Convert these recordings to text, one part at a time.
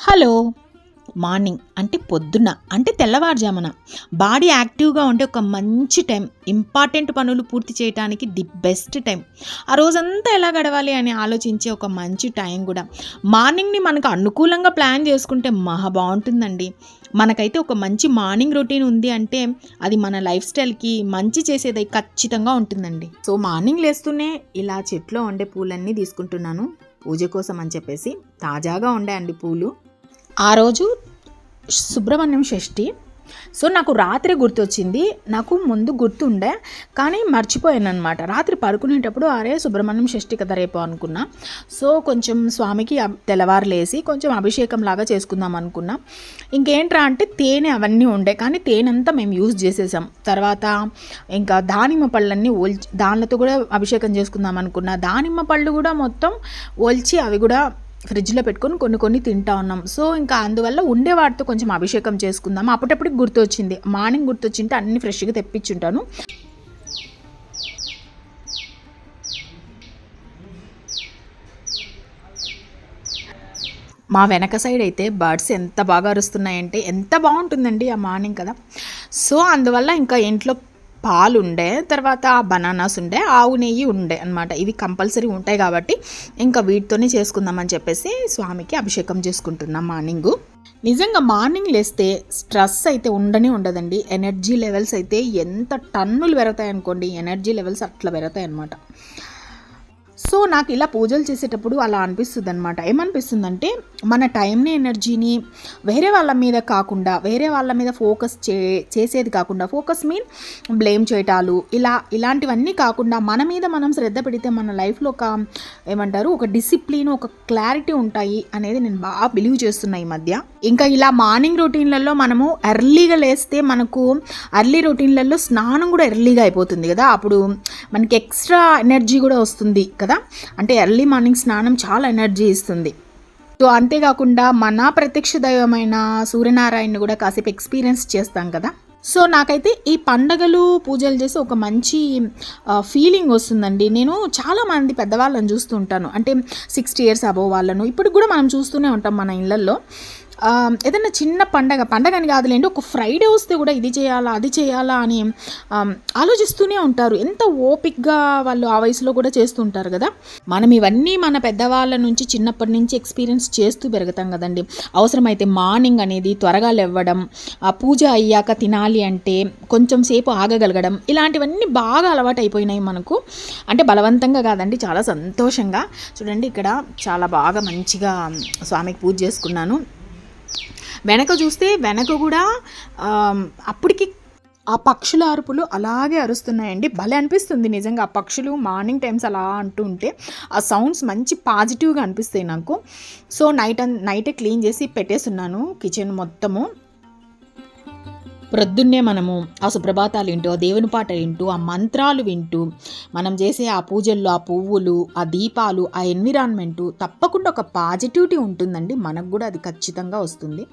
Hello. Morning అంటే పొద్దున్న అంటే తెల్లవారుజామున. బాడీ యాక్టివ్గా ఉండే ఒక మంచి టైం ఇంపార్టెంట్ పనులు పూర్తి చేయడానికి ది బెస్ట్ టైం. ఆ రోజంతా ఎలా గడవాలి అని ఆలోచించే ఒక మంచి టైం కూడా. మార్నింగ్ని మనకు అనుకూలంగా ప్లాన్ చేసుకుంటే మహా బాగుంటుందండి. మనకైతే ఒక మంచి మార్నింగ్ రొటీన్ ఉంది అంటే అది మన లైఫ్ స్టైల్కి మంచి చేసేది ఖచ్చితంగా ఉంటుందండి. సో మార్నింగ్ లేస్తూనే ఇలా చెట్లో ఉండే పూలన్నీ తీసుకుంటున్నాను. పూజ కోసం అని చెప్పేసి తాజాగా ఉండే అండి పూలు. ఆ రోజు సుబ్రహ్మణ్యం షష్ఠి. సో నాకు రాత్రి గుర్తొచ్చింది. నాకు ముందు గుర్తుండే కానీ మర్చిపోయాను అనమాట రాత్రి పడుకునేటప్పుడు అరే సుబ్రహ్మణ్యం షష్ఠి కదా రేపు అనుకున్నా. సో కొంచెం స్వామికి తెల్లవారులేసి కొంచెం అభిషేకం లాగా చేసుకుందాం అనుకున్నా. ఇంకేంట్రా అంటే తేనె అవన్నీ ఉండే కానీ తేనె అంతా మేము యూజ్ చేసేసాం. తర్వాత ఇంకా దానిమ్మ పళ్ళన్నీ ఒల్చి దానితో కూడా అభిషేకం చేసుకుందాం అనుకున్నా. దానిమ్మ పళ్ళు కూడా మొత్తం ఒల్చి అవి కూడా ఫ్రిడ్జ్లో పెట్టుకొని కొన్ని కొన్ని తింటా ఉన్నాం. సో ఇంకా అందువల్ల ఉండే వాటితో కొంచెం అభిషేకం చేసుకుందాం. అప్పటప్పుడు గుర్తొచ్చింది. మార్నింగ్ గుర్తొచ్చింటే అన్ని ఫ్రెష్గా తెప్పించుంటాను. మా వెనక సైడ్ అయితే బర్డ్స్ ఎంత బాగా అరుస్తున్నాయంటే ఎంత బాగుంటుందండి ఆ మార్నింగ్ కదా. సో అందువల్ల ఇంకా ఇంట్లో పాలు ఉండే తర్వాత బనానాస్ ఉండే ఆవు నెయ్యి ఉండే అనమాట ఇవి కంపల్సరీ ఉంటాయి కాబట్టి ఇంకా వీటితోనే చేసుకుందామని చెప్పేసి స్వామికి అభిషేకం చేసుకుంటున్నాం మార్నింగు. నిజంగా మార్నింగ్ లేస్తే స్ట్రెస్ అయితే ఉండనే ఉండదండి. ఎనర్జీ లెవెల్స్ అయితే ఎంత టన్నులు పెరుగుతాయి అనుకోండి ఎనర్జీ లెవెల్స్ అట్లా పెరుగుతాయి అనమాట సో నాకు ఇలా పూజలు చేసేటప్పుడు అలా అనిపిస్తుంది అనమాట ఏమనిపిస్తుందంటే మన టైంని ఎనర్జీని వేరే వాళ్ళ మీద కాకుండా వేరే వాళ్ళ మీద ఫోకస్ చే చేసేది కాకుండా ఫోకస్ మీన్ బ్లేమ్ చేయటాలు ఇలా ఇలాంటివన్నీ కాకుండా మన మీద మనం శ్రద్ధ పెడితే మన లైఫ్లో ఒక ఏమంటారు ఒక డిసిప్లిన్ ఒక క్లారిటీ ఉంటాయి అనేది నేను బాగా బిలీవ్ చేస్తున్నా ఈ మధ్య. ఇంకా ఇలా మార్నింగ్ రొటీన్లలో మనము ఎర్లీగా లేస్తే మనకు అర్లీ రొటీన్లలో స్నానం కూడా ఎర్లీగా అయిపోతుంది కదా. అప్పుడు మనకి ఎక్స్ట్రా ఎనర్జీ కూడా వస్తుంది కదా. అంటే ఎర్లీ మార్నింగ్ స్నానం చాలా ఎనర్జీ ఇస్తుంది. సో అంతేకాకుండా మన ప్రత్యక్ష దైవమైన సూర్యనారాయణని కూడా కాసేపు ఎక్స్పీరియన్స్ చేస్తాం కదా? సో నాకైతే ఈ పండగలు పూజలు చేసి ఒక మంచి ఫీలింగ్ వస్తుందండి. నేను చాలామంది పెద్దవాళ్ళని చూస్తూ ఉంటాను. అంటే సిక్స్టీ ఇయర్స్ అబోవ్ వాళ్ళను. ఇప్పుడు కూడా మనం చూస్తూనే ఉంటాం మన ఇళ్ళల్లో. ఏదైనా చిన్న పండగ పండగ అని కాదులేండి ఒక ఫ్రైడే వస్తే కూడా ఇది చేయాలా అది చేయాలా అని ఆలోచిస్తూనే ఉంటారు. ఎంత ఓపిక్గా వాళ్ళు ఆ వయసులో కూడా చేస్తుంటారు కదా. మనం ఇవన్నీ మన పెద్దవాళ్ళ నుంచి చిన్నప్పటి నుంచి ఎక్స్పీరియన్స్ చేస్తూ పెరుగుతాం కదండి. అవసరమైతే మార్నింగ్ అనేది త్వరగా లేవ్వడం ఆ పూజ అయ్యాక తినాలి అంటే కొంచెం సేపు ఆగగలగడం ఇలాంటివన్నీ బాగా అలవాటు అయిపోయినాయి మనకు. అంటే బలవంతంగా కాదండి చాలా సంతోషంగా. చూడండి ఇక్కడ చాలా బాగా మంచిగా స్వామికి పూజ చేసుకున్నాను. వెనక చూస్తే వెనక కూడా అప్పటికి ఆ పక్షుల అరుపులు అలాగే అరుస్తున్నాయండి. భలే అనిపిస్తుంది నిజంగా ఆ పక్షులు మార్నింగ్ టైమ్స్ అలా అంటూ ఉంటే ఆ సౌండ్స్ మంచి పాజిటివ్గా అనిపిస్తాయి నాకు. సో నైట్ అన్ నైటే క్లీన్ చేసి పెట్టేస్తున్నాను కిచెన్ మొత్తము. ప్రొద్దున్నే మనము ఆ సుప్రభాతాలు వింటూ ఆ దేవుని పాట వింటూ ఆ మంత్రాలు వింటూ మనం చేసే ఆ పూజల్లో ఆ పువ్వులు ఆ దీపాలు ఆ ఎన్విరాన్మెంటు తప్పకుండా ఒక పాజిటివిటీ ఉంటుందండి. మనకు కూడా అది ఖచ్చితంగా వస్తుంది.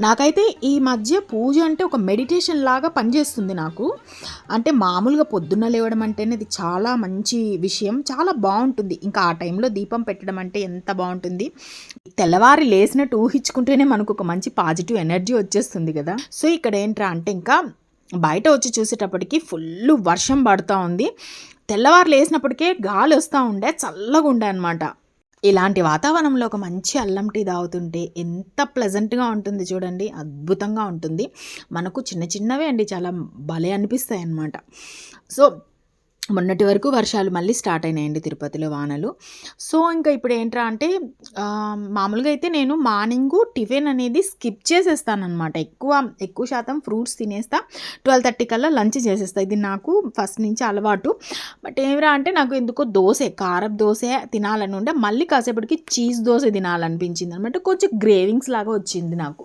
నాకైతే ఈ మధ్య పూజ అంటే ఒక మెడిటేషన్ లాగా పనిచేస్తుంది నాకు. అంటే మామూలుగా పొద్దున్న లేవడం అంటేనే అది చాలా మంచి విషయం. చాలా బాగుంటుంది. ఇంకా ఆ టైంలో దీపం పెట్టడం అంటే ఎంత బాగుంటుంది. తెల్లవారి లేసినట్టు ఊహించుకుంటేనే మనకు ఒక మంచి పాజిటివ్ ఎనర్జీ వచ్చేస్తుంది కదా. సో ఇక్కడ ఏంట్రా అంటే ఇంకా బయట వచ్చి చూసేటప్పటికి ఫుల్ వర్షం పడుతూ ఉంది. తెల్లవారు లేసినప్పటికే గాలి వస్తూ ఉండే చల్లగా ఉండే అనమాట ఇలాంటి వాతావరణంలో ఒక మంచి అల్లం టీ తాగుతుంటే ఎంత ప్లెజెంట్గా ఉంటుంది చూడండి. అద్భుతంగా ఉంటుంది. మనకు చిన్న చిన్నవే అండి చాలా భలే అనిపిస్తాయి అన్నమాట సో మొన్నటి వరకు వర్షాలు మళ్ళీ స్టార్ట్ అయినాయండి తిరుపతిలో వానలు. సో ఇంకా ఇప్పుడు ఏంట్రా అంటే మామూలుగా అయితే నేను మార్నింగ్ టిఫిన్ అనేది స్కిప్ చేసేస్తానమాట ఎక్కువ ఎక్కువ శాతం ఫ్రూట్స్ తినేస్తా. ట్వెల్వ్ థర్టీ కల్లా లంచ్ చేసేస్తా. ఇది నాకు ఫస్ట్ నుంచి అలవాటు. బట్ ఏమిరా అంటే నాకు ఎందుకో దోశ కారపు దోశ తినాలని ఉండే. మళ్ళీ కాసేపటికి చీజ్ దోశ తినాలనిపించింది అనమాట కొంచెం గ్రేవింగ్స్ లాగా వచ్చింది నాకు.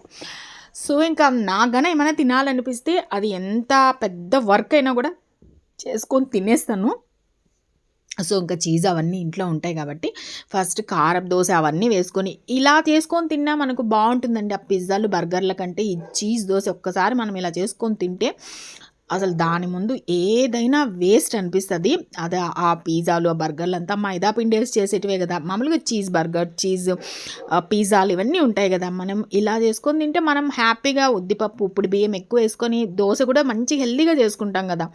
సో ఇంకా నాకన ఏమైనా తినాలనిపిస్తే అది ఎంత పెద్ద వర్క్ అయినా కూడా చేసుకొని తినేస్తాను. సో ఇంకా చీజ్ అవన్నీ ఇంట్లో ఉంటాయి కాబట్టి ఫస్ట్ కారం దోశ అవన్నీ వేసుకొని ఇలా చేసుకొని తిన్నా మనకు బాగుంటుందండి. ఆ పిజ్జాలు బర్గర్ల కంటే ఈ చీజ్ దోశ ఒక్కసారి మనం ఇలా చేసుకొని తింటే అసలు దాని ముందు ఏదైనా వేస్ట్ అనిపిస్తుంది. అదే ఆ పిజ్జాలు ఆ బర్గర్లు అంతా మైదా పిండి వేసి చేసేటివే కదా. మామూలుగా చీజ్ బర్గర్ చీజ్ పిజ్జాలు ఇవన్నీ ఉంటాయి కదా. మనం ఇలా చేసుకొని తింటే మనం హ్యాపీగా ఉద్దిపప్పు ఉప్పుడు బియ్యం ఎక్కువ వేసుకొని దోశ కూడా మంచి హెల్దీగా చేసుకుంటాం కదా.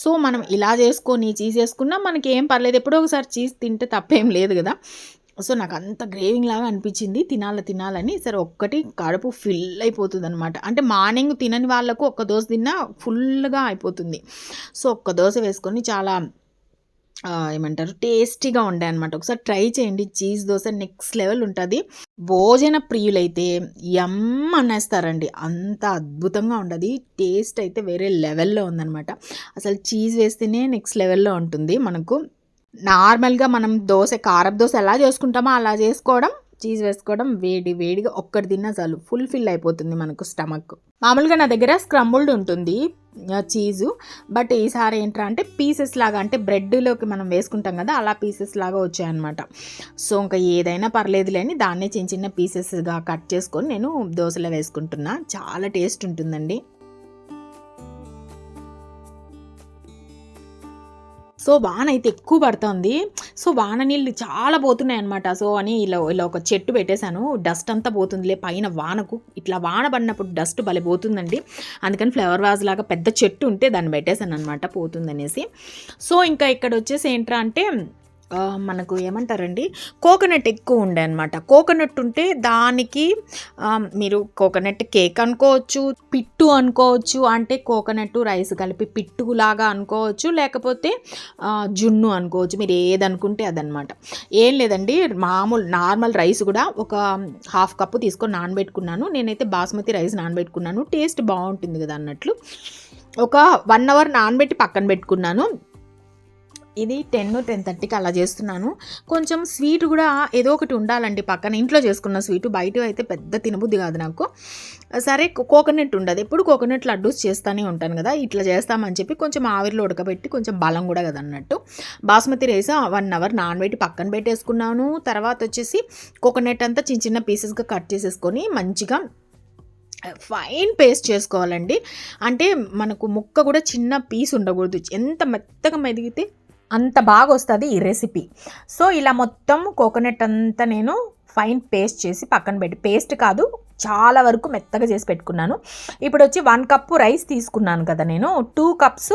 సో మనం ఇలా చేసుకొని చీజ్ వేసుకున్నా మనకి ఏం పర్లేదు. ఎప్పుడో ఒకసారి చీజ్ తింటే తప్పేం లేదు కదా. సో నాకు అంత గ్రేవింగ్ లాగా అనిపించింది. తినాలి తినాలని. సరే ఒక్కటి కడుపు ఫిల్ అయిపోతుంది అనమాట అంటే మార్నింగ్ తినని వాళ్ళకు ఒక్క దోశ తిన్నా ఫుల్గా అయిపోతుంది. సో ఒక్క దోశ వేసుకొని చాలా ఏమంటారు టేస్టీగా ఉండే అనమాట ఒకసారి ట్రై చేయండి. చీజ్ దోశ నెక్స్ట్ లెవెల్ ఉంటుంది. భోజన ప్రియులైతే ఎమ్ అనేస్తారండి. అంత అద్భుతంగా ఉండదు టేస్ట్ అయితే వేరే లెవెల్లో ఉందన్నమాట. అసలు చీజ్ వేస్తేనే నెక్స్ట్ లెవెల్లో ఉంటుంది మనకు. నార్మల్గా మనం దోశ కారపు దోశ ఎలా చేసుకుంటామో అలా చేసుకోవడం చీజ్ వేసుకోవడం వేడి వేడిగా ఒక్కటి తిన్నా చాలు. ఫుల్ ఫిల్ అయిపోతుంది మనకు స్టమక్. మామూలుగా నా దగ్గర స్క్రంబుల్డ్ ఉంటుంది చీజు. బట్ ఈసారి ఏంట్రా అంటే పీసెస్ లాగా అంటే బ్రెడ్లోకి మనం వేసుకుంటాం కదా అలా పీసెస్ లాగా వచ్చాయన్నమాట. సో ఇంకా ఏదైనా పర్లేదు లేని దాన్నే చిన్న చిన్న పీసెస్గా కట్ చేసుకొని నేను దోశలో వేసుకుంటున్నా. చాలా టేస్ట్ ఉంటుందండి. సో వాన అయితే ఎక్కువ పడుతుంది. సో వాన నీళ్ళు చాలా పోతున్నాయి అనమాట సో అని ఇలా ఇలా ఒక చెట్టు పెట్టేశాను. డస్ట్ అంతా పోతుందిలే. పైన వానకు ఇట్లా వాన పడినప్పుడు డస్ట్ భలే పోతుందండి. అందుకని ఫ్లవర్ వాజ్ లాగా పెద్ద చెట్టు ఉంటే దాన్ని పెట్టేశాను అనమాట పోతుందనేసి. సో ఇంకా ఇక్కడ వచ్చేసి ఏంట్రా అంటే మనకు ఏమంటారండి? కోకోనట్ ఎక్కువ ఉండే అనమాట కోకోనట్ ఉంటే దానికి మీరు కోకోనట్ కేక్ అనుకోవచ్చు పిట్టు అనుకోవచ్చు అంటే కోకోనట్ రైస్ కలిపి పిట్టులాగా అనుకోవచ్చు లేకపోతే జున్ను అనుకోవచ్చు మీరు ఏది అనుకుంటే అదనమాట ఏం లేదండి మామూలు నార్మల్ రైస్ కూడా ఒక హాఫ్ కప్పు తీసుకొని నానబెట్టుకున్నాను. నేనైతే బాస్మతి రైస్ నానబెట్టుకున్నాను. టేస్ట్ బాగుంటుంది కదా అన్నట్లు. ఒక వన్ అవర్ నానబెట్టి పక్కన పెట్టుకున్నాను. ఇది టెన్ టెన్ థర్టీకి అలా చేస్తున్నాను. కొంచెం స్వీట్ కూడా ఏదో ఒకటి ఉండాలండి పక్కన. ఇంట్లో చేసుకున్న స్వీట్ బయట అయితే పెద్ద తినబుద్ధి కాదు నాకు. సరే కోకోనట్ ఉండదు. ఎప్పుడు కోకోనట్ లడ్డూస్ చేస్తూనే ఉంటాను కదా. ఇట్లా చేస్తామని చెప్పి కొంచెం ఆవిరిలో ఉడకబెట్టి కొంచెం బలం కూడా కదా అన్నట్టు. బాస్మతి రైస్ వన్ అవర్ నానబెట్టి పక్కన పెట్టేసుకున్నాను. తర్వాత వచ్చేసి కోకోనట్ అంతా చిన్న చిన్న పీసెస్గా కట్ చేసేసుకొని మంచిగా ఫైన్ పేస్ట్ చేసుకోవాలండి. అంటే మనకు ముక్క కూడా చిన్న పీస్ ఉండకూడదు. ఎంత మెత్తగా మెదిగితే అంత బాగా వస్తుంది ఈ రెసిపీ సో ఇలా మొత్తం కోకోనట్ అంతా నేను ఫైన్ పేస్ట్ చేసి పక్కన పెట్టి పేస్ట్ కాదు చాలా వరకు మెత్తగా చేసి పెట్టుకున్నాను. ఇప్పుడు వచ్చి వన్ కప్పు రైస్ తీసుకున్నాను కదా నేను. టూ కప్స్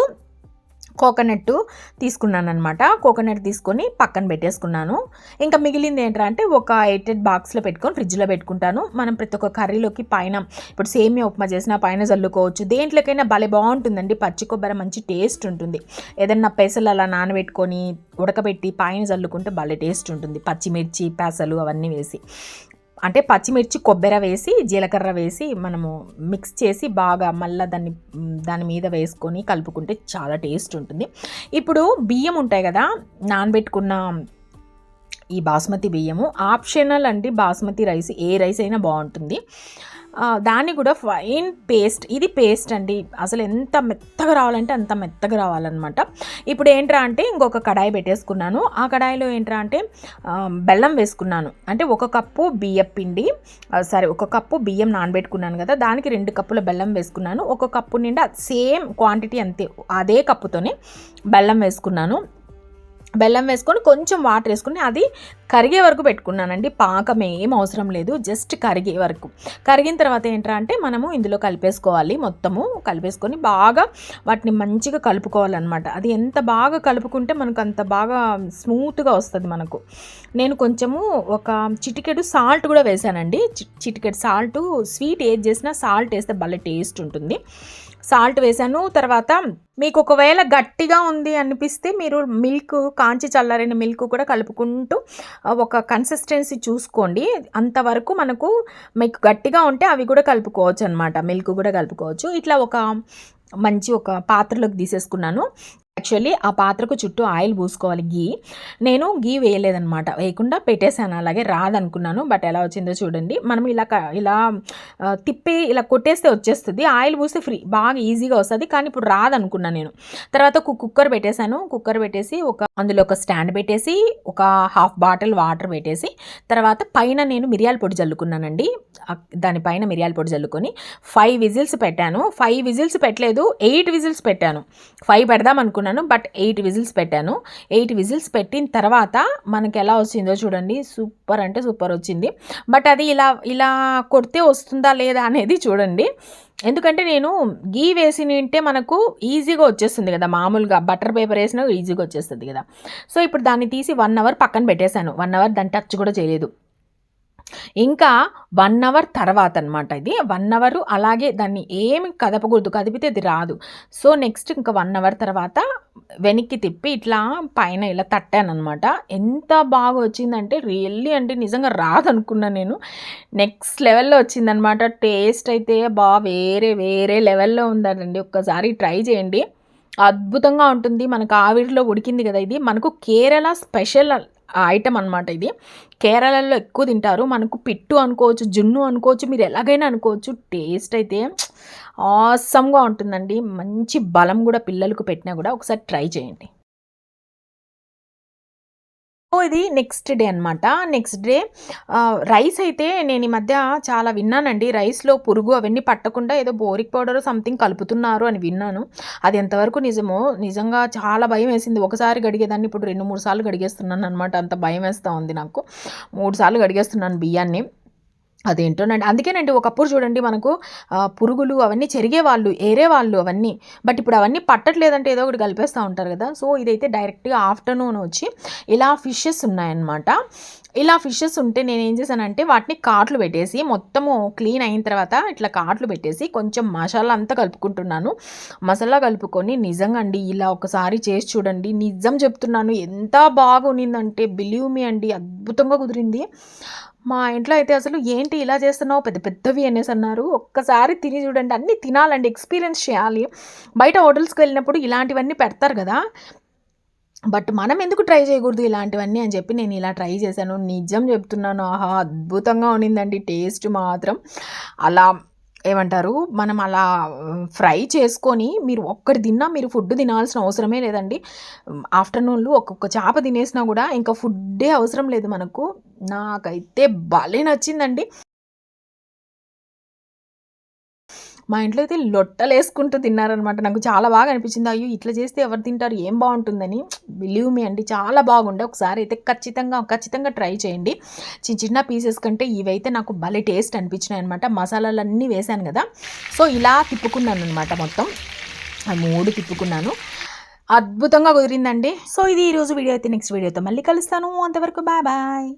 కోకోనట్ తీసుకున్నాను అనమాట కోకోనట్ తీసుకొని పక్కన పెట్టేసుకున్నాను. ఇంకా మిగిలింది ఏంటంటే ఒక ఎయిటెడ్ బాక్స్లో పెట్టుకొని ఫ్రిడ్జ్లో పెట్టుకుంటాను. మనం ప్రతి ఒక్క కర్రీలోకి పైన ఇప్పుడు సేమియా ఉప్మా చేసినా పైన చల్లుకోవచ్చు. దేంట్లోకైనా భలే బాగుంటుందండి. పచ్చి కొబ్బరి మంచి టేస్ట్ ఉంటుంది. ఏదన్నా పెసలు అలా నానబెట్టుకొని ఉడకబెట్టి పైన చల్లుకుంటే భలే టేస్ట్ ఉంటుంది. పచ్చిమిర్చి పెసలు అవన్నీ వేసి. అంటే పచ్చిమిర్చి కొబ్బరి వేసి జీలకర్ర వేసి మనము మిక్స్ చేసి బాగా మళ్ళీ దాన్ని దాని మీద వేసుకొని కలుపుకుంటే చాలా టేస్ట్ ఉంటుంది. ఇప్పుడు బియ్యం ఉంటాయి కదా నానబెట్టుకున్న ఈ బాస్మతి బియ్యము. ఆప్షనల్ అండి బాస్మతి రైస్. ఏ రైస్ అయినా బాగుంటుంది. దాన్ని కూడా ఫైన్ పేస్ట్ ఇది పేస్ట్ అండి. అసలు ఎంత మెత్తగా రావాలంటే అంత మెత్తగా రావాలన్నమాట. ఇప్పుడు ఏంట్రా అంటే ఇంకొక కడాయి పెట్టేసుకున్నాను. ఆ కడాయిలో ఏంట్రా అంటే బెల్లం వేసుకున్నాను. అంటే ఒక కప్పు బియ్యం పిండి సరే ఒక కప్పు బియ్యం నానబెట్టుకున్నాను కదా దానికి రెండు కప్పుల బెల్లం వేసుకున్నాను. ఒక కప్పు నిండా సేమ్ క్వాంటిటీ అంతే అదే కప్పుతోనే బెల్లం వేసుకున్నాను. బెల్లం వేసుకొని కొంచెం వాటర్ వేసుకొని అది కరిగే వరకు పెట్టుకున్నానండి. పాకం ఏం అవసరం లేదు. జస్ట్ కరిగే వరకు. కరిగిన తర్వాత ఏంట్రా అంటే మనము ఇందులో కలిపేసుకోవాలి. మొత్తము కలిపేసుకొని బాగా వాటిని మంచిగా కలుపుకోవాలన్నమాట. అది ఎంత బాగా కలుపుకుంటే మనకు అంత బాగా స్మూత్గా వస్తుంది మనకు. నేను కొంచెము ఒక చిటికెడు సాల్ట్ కూడా వేసానండి. చిటికెడు సాల్ట్ స్వీట్ ఏది చేసినా సాల్ట్ వేస్తే భలే టేస్ట్ ఉంటుంది. సాల్ట్ వేసాను తర్వాత మీకు ఒకవేళ గట్టిగా ఉంది అనిపిస్తే మీరు మిల్క్ కాంచి చల్లారిన మిల్క్ కూడా కలుపుకుంటూ ఒక కన్సిస్టెన్సీ చూసుకోండి. అంతవరకు మనకు మీకు గట్టిగా ఉంటే అవి కూడా కలుపుకోవచ్చు అనమాట మిల్క్ కూడా కలుపుకోవచ్చు. ఇట్లా ఒక మంచి ఒక పాత్రలోకి తీసేసుకున్నాను. యాక్చువల్లీ ఆ పాత్రకు చుట్టూ ఆయిల్ పూసుకోవాలి. గీ. నేను గీ వేయలేదనమాట వేయకుండా పెట్టేశాను. అలాగే రాదనుకున్నాను. బట్ ఎలా వచ్చిందో చూడండి. మనం ఇలా ఇలా తిప్పి ఇలా కొట్టేస్తే వచ్చేస్తుంది. ఆయిల్ పూస్తే ఫ్రీ. బాగా ఈజీగా వస్తుంది. కానీ ఇప్పుడు రాదనుకున్నాను నేను. తర్వాత కుక్కర్ పెట్టేశాను. కుక్కర్ పెట్టేసి ఒక అందులో ఒక స్టాండ్ పెట్టేసి ఒక హాఫ్ బాటిల్ వాటర్ పెట్టేసి తర్వాత పైన నేను మిరియాల పొడి చల్లుకున్నానండి దానిపైన మిరియాల పొడి జల్లుకొని ఫైవ్ విజిల్స్ పెట్టాను. ఫైవ్ విజిల్స్ పెట్టలేదు. ఎయిట్ విజిల్స్ పెట్టాను. ఫైవ్ పెడదాం అనుకున్నాను బట్ ఎయిట్ విజిల్స్ పెట్టాను. ఎయిట్ విజిల్స్ పెట్టిన తర్వాత మనకి ఎలా వచ్చిందో చూడండి. సూపర్ అంటే సూపర్ వచ్చింది. బట్ అది ఇలా ఇలా కొడితే వస్తుందా లేదా అనేది చూడండి. ఎందుకంటే నేను గీ వేసి ఉంటే మనకు ఈజీగా వచ్చేస్తుంది కదా మామూలుగా బటర్ పేపర్ వేసినా ఈజీగా వచ్చేస్తుంది కదా. సో ఇప్పుడు దాన్ని తీసి వన్ అవర్ పక్కన పెట్టేశాను. వన్ అవర్ దాన్ని టచ్ కూడా చేయలేదు. ఇంకా వన్ అవర్ తర్వాత అనమాట ఇది. వన్ అవర్ అలాగే దాన్ని ఏమి కదపకూడదు కదిపితే అది రాదు. సో నెక్స్ట్ ఇంకా వన్ అవర్ తర్వాత వెనక్కి తిప్పి ఇట్లా పైన ఇలా తట్టాను అనమాట ఎంత బాగా వచ్చిందంటే రియల్లీ అంటే నిజంగా రాదనుకున్నా నేను. నెక్స్ట్ లెవెల్లో వచ్చిందనమాట. టేస్ట్ అయితే బా వేరే వేరే లెవెల్లో ఉందండి ఒక్కసారి ట్రై చేయండి. అద్భుతంగా ఉంటుంది. మనకు ఆవిరిలో ఉడికింది కదా ఇది. మనకు కేరళ స్పెషల్ ఐటమ్ అనమాట ఇది. కేరళలో ఎక్కువ తింటారు. మనకు పిట్టు అనుకోవచ్చు జున్ను అనుకోవచ్చు మీరు ఎలాగైనా అనుకోవచ్చు. టేస్ట్ అయితే ఆసమ్గా ఉంటుందండి. మంచి బలం కూడా పిల్లలకు పెట్టినా కూడా ఒకసారి ట్రై చేయండి. సో ఇది నెక్స్ట్ డే అనమాట నెక్స్ట్ డే రైస్ అయితే నేను ఈ మధ్య చాలా విన్నానండి. రైస్లో పురుగు అవన్నీ పట్టకుండా ఏదో బోరిక్ పౌడర్ సంథింగ్ కలుపుతున్నారు అని విన్నాను. అది ఎంతవరకు నిజమో నిజంగా చాలా భయం వేసింది. ఒకసారి గడిగేదాన్ని ఇప్పుడు రెండు మూడు సార్లు గడిగేస్తున్నాను అనమాట అంత భయం వేస్తూ ఉంది నాకు. మూడు సార్లు గడిగేస్తున్నాను బియ్యాన్ని. అదేంటోనండి అందుకేనండి ఒకప్పుడు చూడండి మనకు పురుగులు అవన్నీ చెరిగే వాళ్ళు ఏరే వాళ్ళు అవన్నీ. బట్ ఇప్పుడు అవన్నీ పట్టట్లేదంటే ఏదో ఒకటి కలిపేస్తూ ఉంటారు కదా. సో ఇదైతే డైరెక్ట్గా ఆఫ్టర్నూన్ వచ్చి ఇలా ఫిషెస్ ఉన్నాయన్నమాట. ఇలా ఫిషెస్ ఉంటే నేను ఏం చేశానంటే వాటిని కాట్లు పెట్టేసి మొత్తము క్లీన్ అయిన తర్వాత ఇట్లా కాట్లు పెట్టేసి కొంచెం మసాలా అంతా కలుపుకుంటున్నాను. మసాలా కలుపుకొని నిజంగా అండి ఇలా ఒకసారి చేసి చూడండి. నిజం చెప్తున్నాను. ఎంత బాగుండిందంటే బిలీవ్ మీ అండి అద్భుతంగా కుదిరింది. మా ఇంట్లో అయితే అసలు ఏంటి ఇలా చేస్తున్నావు? పెద్ద పెద్దవి అనేసి అన్నారు. ఒక్కసారి తిని చూడండి. అన్నీ తినాలండి. ఎక్స్పీరియన్స్ చేయాలి. బయట హోటల్స్కి వెళ్ళినప్పుడు ఇలాంటివన్నీ పెడతారు కదా. బట్ మనం ఎందుకు ట్రై చేయకూడదు ఇలాంటివన్నీ అని చెప్పి నేను ఇలా ట్రై చేశాను. నిజం చెప్తున్నాను. ఆహా అద్భుతంగా ఉండిందండి టేస్ట్ మాత్రం. అలా ఏమంటారు? మనం అలా ఫ్రై చేసుకొని మీరు ఒక్కటి తిన్నా మీరు ఫుడ్ తినాల్సిన అవసరమే లేదండి. ఆఫ్టర్నూన్లో ఒక్కొక్క చేప తినేసినా కూడా ఇంకా ఫుడ్డే అవసరం లేదు మనకు. నాకైతే భలే నచ్చిందండి. మా ఇంట్లో అయితే లొట్టలు వేసుకుంటూ తిన్నారనమాట నాకు చాలా బాగా అనిపించింది. అయ్యో ఇట్లా చేస్తే ఎవరు తింటారు? ఏం బాగుంటుందని. బిలీవ్ మీ అండి చాలా బాగుండే. ఒకసారి అయితే ఖచ్చితంగా ఖచ్చితంగా ట్రై చేయండి. చిన్న చిన్న పీసెస్ కంటే ఇవైతే నాకు భలే టేస్ట్ అనిపించినాయి అనమాట మసాలాలన్నీ వేశాను కదా. సో ఇలా తిప్పుకున్నాను అనమాట మొత్తం. ఆ మూడు తిప్పుకున్నాను. అద్భుతంగా కుదిరిందండి. సో ఇది ఈరోజు వీడియో అయితే నెక్స్ట్ వీడియోతో మళ్ళీ కలుస్తాను. అంతవరకు బాయ్ బాయ్